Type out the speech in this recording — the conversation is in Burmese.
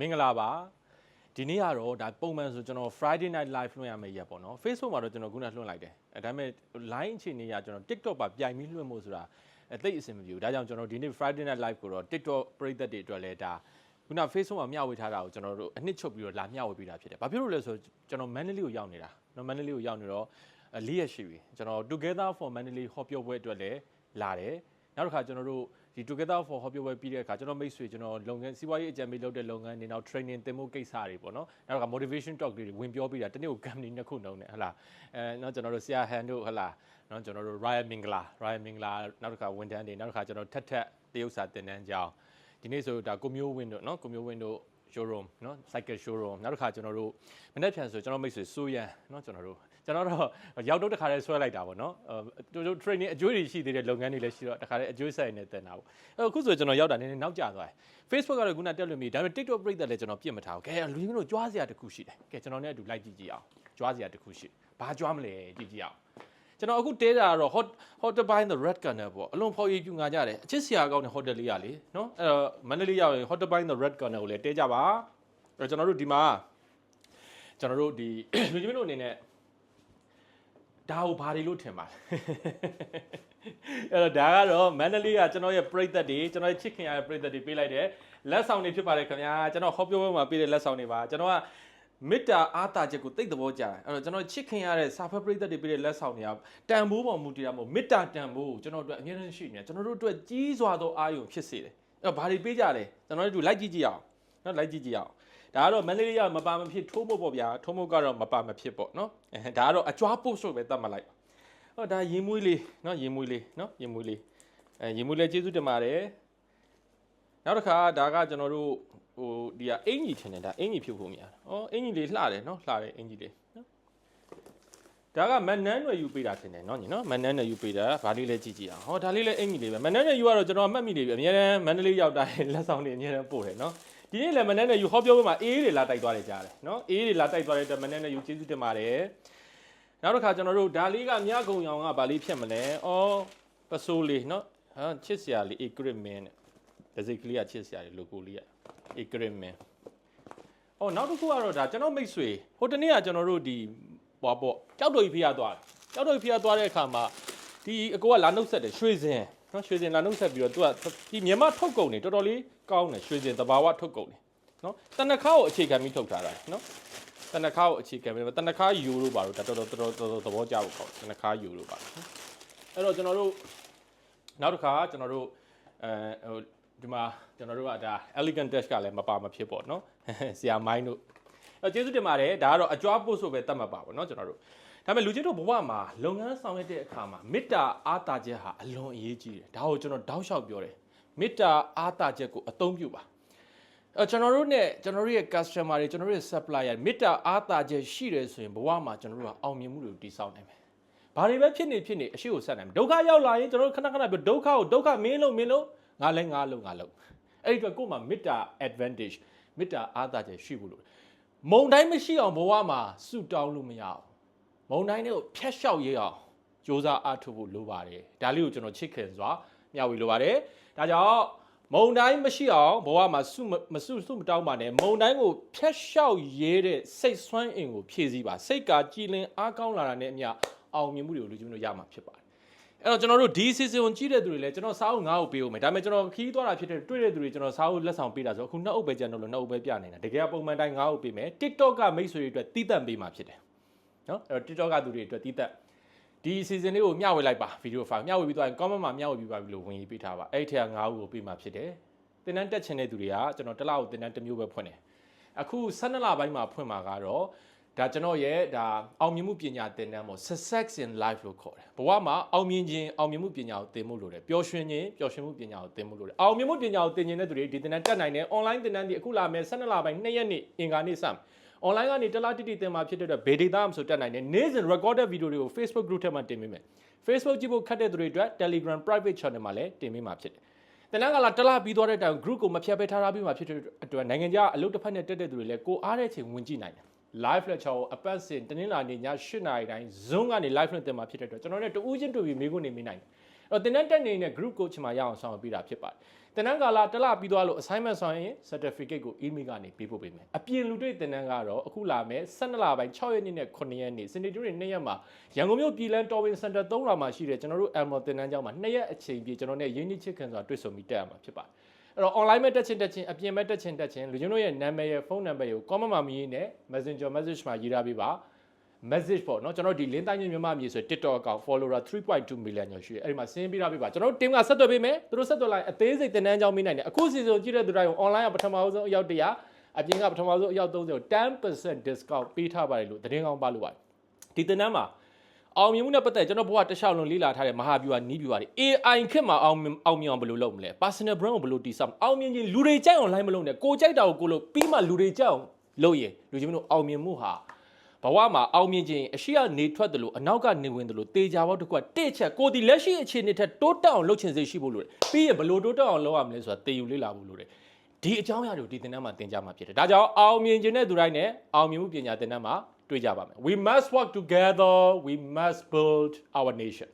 မင်္ဂလာပါဒီနေ့ကတော့ဒါပုံမှန်ဆိုကျွန်တော် Friday night live လွှင့်ရမယ့်ရက်ပေါ့နော် Facebook မှာတော့ကျွန်တော်ခုနလွှင့်လိုက်တယ်အဲဒါပေမဲ့ line အခြေအနေကကျွန်တော် TikTok ပါပြိုင်ပြီးလွှင့်ဖို့ဆိုတာအသိအဆင်မပြေဘူးဒါကြောင့်ကျွန်တော်ဒီနေ့ Friday night live ကိုတော့ TikTok ပရိသတ်တွေအတွက်လည်းဒါခုန Facebook မှာမျှဝေထားတာကိုကျွန်တော်တို့အနှစ်ချုပ်ပြီးတော့လာမျှဝေပေးတာဖြစ်တယ်ဘာဖြစ်လို့လဲဆိုတော့ကျွန်တော် Manly ကိုရောက်နေတာနော် Manly ကိုရောက်နေတော့လေးရက်ရှိပြီကျွန်တော် Together for Manly ဟောပြောပွဲအတွက်လည်းလာတယ် နောက်တစ်ခါကျွန်တော်တို့ဒီ Together for ဟောပြောပွဲပြီးတဲ့အခါကျွန်တော်မိတ်ဆွေကျွန်တော်လုပ်ငန်းစီးပွားရေးအကြံပေးလုပ်တဲ့လုပ်ငန်းတွေနောက် training သင်ဖို့ကိစ္စတွေပေါ့နော်နောက်တစ်ခါ motivation talk တွေဝင်ပြောပြီးတာတနေ့ကို company နှစ်ခုနှုံးနေဟလာအဲနောက်ကျွန်တော်တို့ဆရာဟန်တို့ဟလာနော်ကျွန်တော်တို့ Ryan Mingla Ryan Mingla နောက်တစ်ခါဝန်ထမ်းတွေနောက်တစ်ခါကျွန်တော်ထက်ထက်တရုတ်စာသင်တန်းကြောင်းဒီနေ့ဆိုဒါကိုမျိုးဝင်းတို့နော်ကိုမျိုးဝင်းတို့ showroom နော် cycle showroom နောက်တစ်ခါကျွန်တော်တို့မနေ့ပြန်ဆိုကျွန်တော်မိတ်ဆွေစိုးရန်နော်ကျွန်တော်တို့ကျွန်တော်တော့ရောက်တော့တခါတည်းဆွဲလိုက်တာပေါ့နော်အဲတို့ training အကျိုးတွေရှိသေးတဲ့လုပ်ငန်းတွေလည်းရှိတော့တခါတည်းအကျိုးဆက်နေတင်တာပေါ့အဲအခုဆိုကျွန်တော်ရောက်တာနည်းနည်းနောက်ကျသွားတယ် Facebook ကတော့ခုနတက်လို့မီဒါပေမဲ့ TikTok ပြိတ္တလည်းကျွန်တော်ပြစ်မထားဘူးကဲလူကြီးတို့ကြွားစရာတစ်ခုရှိတယ်ကဲကျွန်တော်နဲ့အတူလိုက်ကြည့်ကြည့်အောင်ကြွားစရာတစ်ခုရှိဘာကြွားမလဲကြည့်ကြည့်အောင် ကျွန်တော်အခုတဲတာကတော့ hot hot by the red corner ပေါ့အလွန်ဖော်ရည်ပြူငါကြတယ်အချစ်စရာကောင်းတဲ့ hotel လေးရလေနော်အဲ့တော့မန္တလေးရောက်ရင် hot by the red corner ကိုလည်းတဲကြပါအဲ့တော့ကျွန်တော်တို့ဒီမှာကျွန်တော်တို့ဒီလူကြီးမင်းတို့အနေနဲ့ဒါကိုဘာတွေလို့ထင်ပါလဲအဲ့တော့ဒါကတော့မန္တလေးကကျွန်တော်ရဲ့ပြိသက်တွေကျွန်တော်ရဲ့ချစ်ခင်ရတဲ့ပြိသက်တွေပေးလိုက်တယ်လက်ဆောင်တွေဖြစ်ပါတယ်ခင်ဗျာကျွန်တော်ဟောပြောပွဲမှာပေးတဲ့လက်ဆောင်တွေပါကျွန်တော်က မေတ္တာအားတာချက်ကိုသိတဲ့ဘောကြတယ်အဲ့တော့ကျွန်တော်ချစ်ခင်ရတဲ့စာဖတ်ပြိသက်တွေပေးတဲ့လက်ဆောင်တွေကတန်ဖိုးပေါ်မူတည်တာမဟုတ်မေတ္တာတန်ဖိုးကိုကျွန်တော်တို့အမြဲတမ်းရှိနေတယ်ကျွန်တော်တို့အတွက်ကြီးစွာသောအာရုံဖြစ်စေတယ်အဲ့တော့ဘာတွေပေးကြလဲကျွန်တော်တို့လိုက်ကြည့်ကြည့်အောင်နော်လိုက်ကြည့်ကြည့်အောင်ဒါကတော့မန္တလေးကမပါမဖြစ်ထိုးမို့ပေါ့ဗျာထိုးမို့ကတော့မပါမဖြစ်ပေါ့နော်အဲဒါကတော့အကြွားပို့ဆိုပဲတတ်မှတ်လိုက်ဟောဒါရင်မွေးလေးနော်ရင်မွေးလေးနော်ရင်မွေးလေးအဲရင်မွေးလေးကျေးဇူးတင်ပါတယ် နောက်တစ်ခါဒါကကျွန်တော်တို့ဟိုဒီကအင်ကြီးထင်တယ်ဒါအင်ကြီးဖြုတ်ဖို့မရဩအင်ကြီးလေးလှတယ်နော်လှတယ်အင်ကြီးလေးနော်ဒါကမန်နန်းရွယ်ယူပေးတာထင်တယ်နော်ညီနော်မန်နန်းရွယ်ယူပေးတာဗာလေးလည်းကြည့်ကြည့်အောင်ဟောဒါလေးလည်းအင်ကြီးလေးပဲမန်နန်းရွယ်ယူကတော့ကျွန်တော်မှတ်မိနေပြီအများအားမန္တလေးရောက်တိုင်းလက်ဆောင်တွေအများအားပို့တယ်နော်ဒီနေ့လည်းမနေ့နဲ့ယူဟောပြောပွဲမှာအေးတွေလာတိုက်သွားတယ်ကြားတယ်နော်အေးတွေလာတိုက်သွားတဲ့အတွက်မနေ့နဲ့ယူကျေးဇူးတင်ပါတယ်နောက်တစ်ခါကျွန်တော်တို့ဒါလေးကမြကုံရောင်ကဗာလေးဖြစ်မလဲဩပစိုးလေးနော်ဟာချစ်စရာလေး equipment တဲ့ဒစိကလေးကချစ်စရာလေး logo လေးက equipment ဩနောက်တစ်ခုကတော့ဒါကျွန်တော်မိတ်ဆွေဟိုတနေ့ကကျွန်တော်တို့ဒီဟွာပေါ့ကြောက်တော်ကြီးဖျားသွားတယ်ကြောက်တော်ကြီးဖျားသွားတဲ့အခါမှာဒီအကိုကလာနှုတ်ဆက်တယ်ရွှေစင်နော်ရွှေစင်လာနှုတ်ဆက်ပြီးတော့သူကဒီမြန်မာထုတ်ကုန်တွေတော်တော်လေးကောင်းတယ်ရွှေစင်တဘာဝထုတ်ကုန်တွေနော်တနခါကိုအခြေခံပြီးထုတ်ထားတာနော်တနခါကိုအခြေခံပြီးတနခါယူလို့ပါတော့တော်တော်တော်တော်တော်သဘောကျဖို့ခေါ်တနခါယူလို့ပါအဲ့တော့ကျွန်တော်တို့နောက်တစ်ခါကျွန်တော်တို့အဲဟို ဒီမှာကျွန်တော်တို့ကဒါ elegant dash ကလည်းမပါမဖြစ်ပေါ့နော်ဆရာမိုင်းတို့အဲကျေးဇူးတင်ပါတယ်ဒါကတော့အကြွားပို့ဆိုပဲတတ်မှတ်ပါပေါ့နော်ကျွန်တော်တို့ဒါပေမဲ့လူချင်းတို့ဘဝမှာလုပ်ငန်းဆောင်ရွက်တဲ့အခါမှာမေတ္တာအားတာချက်ဟာအလွန်အရေးကြီးတယ်ဒါကိုကျွန်တော်တောက်လျှောက်ပြောတယ်မေတ္တာအားတာချက်ကိုအသုံးပြုပါအဲကျွန်တော်တို့ ਨੇ ကျွန်တော်တို့ရဲ့ customer တွေကျွန်တော်တို့ရဲ့ supplier မေတ္တာအားတာချက်ရှိတယ်ဆိုရင်ဘဝမှာကျွန်တော်တို့ကအောင်မြင်မှုတွေကိုတည်ဆောက်နိုင်မယ်ဘာတွေပဲဖြစ်နေဖြစ်နေအရှိကိုဆက်နိုင်မယ်ဒုက္ခရောက်လာရင်ကျွန်တော်တို့ခဏခဏပြောဒုက္ခကိုဒုက္ခမင်းလို့မင်းလို့ ငါလဲငါလို့ငါလို့အဲ့ဒီအတွက်ကိုယ်မှာမေတ္တာ advantage မေတ္တာအားတာချက်ရှိဖို့လို့မုံတိုင်းမရှိအောင်ဘဝမှာဆုတောင်းလို့မရအောင်မုံတိုင်းတွေကိုဖျက်လျှောက်ရအောင်စ조사အားထုတ်ဖို့လိုပါတယ်ဒါလေးကိုကျွန်တော်ချစ်ခင်စွာမျှဝေလိုပါတယ်ဒါကြောင့်မုံတိုင်းမရှိအောင်ဘဝမှာဆုမဆုဆုမတောင်းပါနဲ့မုံတိုင်းကိုဖျက်လျှောက်ရဲတဲ့စိတ်ဆွမ်းအင်ကိုဖြည့်ဆည်းပါစိတ်ကကြည်လင်အားကောင်းလာတာနဲ့အမျှအောင်မြင်မှုတွေကိုလူချင်းတို့ရမှာဖြစ်ပါတယ် အဲ့တော့ကျွန်တော်တို့ဒီ season ကိုကြည့်တဲ့သူတွေလည်းကျွန်တော်စားအုပ်ငါးအုပ်ပေးဦးမယ်ဒါပေမဲ့ကျွန်တော်ခီးသွားတာဖြစ်တဲ့တွေ့တဲ့သူတွေကျွန်တော်စားအုပ်လက်ဆောင်ပေးတာဆိုအခုနှစ်အုပ်ပဲကျန်တော့လို့နှစ်အုပ်ပဲပြနေတာတကယ်ပုံမှန်တိုင်းငါးအုပ်ပေးမယ် TikTok ကမိတ်ဆွေတွေအတွက်တီးတန့်ပေးမှာဖြစ်တယ်နော်အဲ့တော့ TikTok ကသူတွေအတွက်တီးတန့်ဒီ season လေးကိုမျှဝေလိုက်ပါဗီဒီယိုဖိုင်မျှဝေပြီးသွားရင် comment မှာမျှဝေပြီးပါပြီလို့ဝင်ရေးပေးထားပါအဲ့ဒီထက်ငါးအုပ်ကိုပေးမှာဖြစ်တယ်တင်တန်းတက်ချင်တဲ့သူတွေကကျွန်တော်တစ်လကိုတင်တန်းတစ်မျိုးပဲဖွင့်တယ်အခု12လပိုင်းမှာဖွင့်မှာကတော့ ဒါကျွန်တော်ရဲ့ဒါအောင်မြင်မှုပညာသင်တန်းပေါ့ success in life လို့ခေါ်တယ်ဘဝမှာအောင်မြင်ခြင်းအောင်မြင်မှုပညာကိုသင်မှုလို့တယ်ပျော်ရွှင်ခြင်းပျော်ရွှင်မှုပညာကိုသင်မှုလို့တယ်အောင်မြင်မှုပညာကိုသင်ခြင်းတဲ့သူတွေဒီသင်တန်းတက်နိုင်တယ် online သင်တန်းဒီအခုလာမယ်12လပိုင်း2ရက်နေ့အင်္ဂါနေ့စမယ် online ကနေတလားတိတိသင်မှာဖြစ်တဲ့အတွက်ဘေဒေတာမှဆိုတက်နိုင်တယ်နေ့စဉ် recorded video တွေကို Facebook group ထဲမှာတင်ပေးမယ် Facebook ကြည့်ဖို့ခက်တဲ့သူတွေအတွက် Telegram private channel မှာလည်းတင်ပေးမှာဖြစ်တယ်တနင်္ဂလာတလားပြီးသွားတဲ့တိုင် group ကိုမဖြတ်ပဲထားထားပြီးမှဖြစ်တဲ့အတွက်နိုင်ငံခြားအလုပ်တစ်ဖက်နဲ့တက်တဲ့သူတွေလည်းကိုအားတဲ့ချိန်ဝင်ကြည့်နိုင်တယ် live lecture ကိုအပတ်စဉ်တနင်္လာနေ့ည8:00နာရီတိုင်း Zoom ကနေ live နဲ့တင်မှာဖြစ်တဲ့အတွက်ကျွန်တော်တို့တူးချင်းတူပြီးမိခွန်းနေမိနိုင်တယ်အဲ့တော့သင်တန်းတက်နေတဲ့ group coach မှာရအောင်ဆောင်ရွက်ပေးတာဖြစ်ပါတယ်သင်တန်းကာလတစ်လပြီးသွားလို့ assignment ဆောင်ရင် certificate ကို email ကနေပေးပို့ပေးမယ်အပြင်လူတွေ့သင်တန်းကတော့အခုလာမယ်12လပိုင်း6ရက်နေ့နဲ့9ရက်နေ့စနေတူတွေ2ရက်မှာရန်ကုန်မြို့ပြည်လန်းတော်ဝင်စင်တာ3ရွာမှာရှိတဲ့ကျွန်တော်တို့ Elmo သင်တန်းကျောင်းမှာ2ရက်အချိန်ပြည့်ကျွန်တော်နဲ့ရင်းနှီးချစ်ခင်စွာတွေ့ဆုံပြီးတက်ရမှာဖြစ်ပါတယ် အဲ့တော့ online မဲ့တက်ချင်းတက်ချင်းအပြင်မဲ့တက်ချင်းတက်ချင်းလူချင်းတို့ရဲ့နာမည်ရဲ့ဖုန်းနံပါတ်ကို comment မှာမရေးနဲ့ messenger message မှာရေးထားပေးပါ message ပေါ့เนาะကျွန်တော်ဒီလင်းတိုင်းမြန်မာမြေဆို TikTok account follower 3.2 million ကျော်ရှိတယ်အဲ့ဒီမှာဆင်းပြီးထားပေးပါကျွန်တော်တို့ team ကဆက်သွယ်ပေးမယ်သူတို့ဆက်သွယ်လိုက်အသေးစိတ်တင်တန်းကြောင်းမိနိုင်တယ်အခုစီစဉ်ကြည့်တဲ့သူတိုင်းကို online ကပထမဆုံးအယောက်100အပြင်ကပထမဆုံးအယောက်30ကို10% discount ပေးထားပါတယ်လို့သတင်းကောင်းပါလို့ပါတယ်ဒီတင်တန်းမှာ အောင်မြင်မှုနဲ့ပတ်သက်ကျွန်တော်ဘဝတစ်လျှောက်လုံးလေ့လာထားတဲ့မဟာဗျူဟာနီးဗျူဟာတွေ AI ခက်မှာအောင်မြင်အောင်မြင်အောင်ဘယ်လိုလုပ်မလဲ personal brand ကိုဘယ်လိုတည်ဆောက်မလဲအောင်မြင်ခြင်းလူတွေကြိုက်အောင် line မလုပ်နဲ့ကိုကြိုက်တာကိုကိုလုပ်ပြီးမှလူတွေကြိုက်အောင်လုပ်ရင်လူချင်းတို့အောင်မြင်မှုဟာဘဝမှာအောင်မြင်ခြင်းအရှိကနေထွက်တယ်လို့အနောက်ကနေဝင်တယ်လို့တေချာဘောတစ်ခုကတစ်ချက်ကိုဒီလက်ရှိအခြေအနေထက်တိုးတက်အောင်လုပ်ချင်စိတ်ရှိဖို့လိုတယ်ပြီးရင်ဘယ်လိုတိုးတက်အောင်လုပ်ရမလဲဆိုတာတေယူလေ့လာဖို့လိုတယ်ဒီအကြောင်းအရာတွေကိုဒီသင်တန်းမှာသင်ကြားမှာဖြစ်တယ်ဒါကြောင့်အောင်မြင်ခြင်းတဲ့သူတိုင်းနဲ့အောင်မြင်မှုပညာသင်တန်းမှာ တွေ့ကြပါမယ် we must work together we must build our nation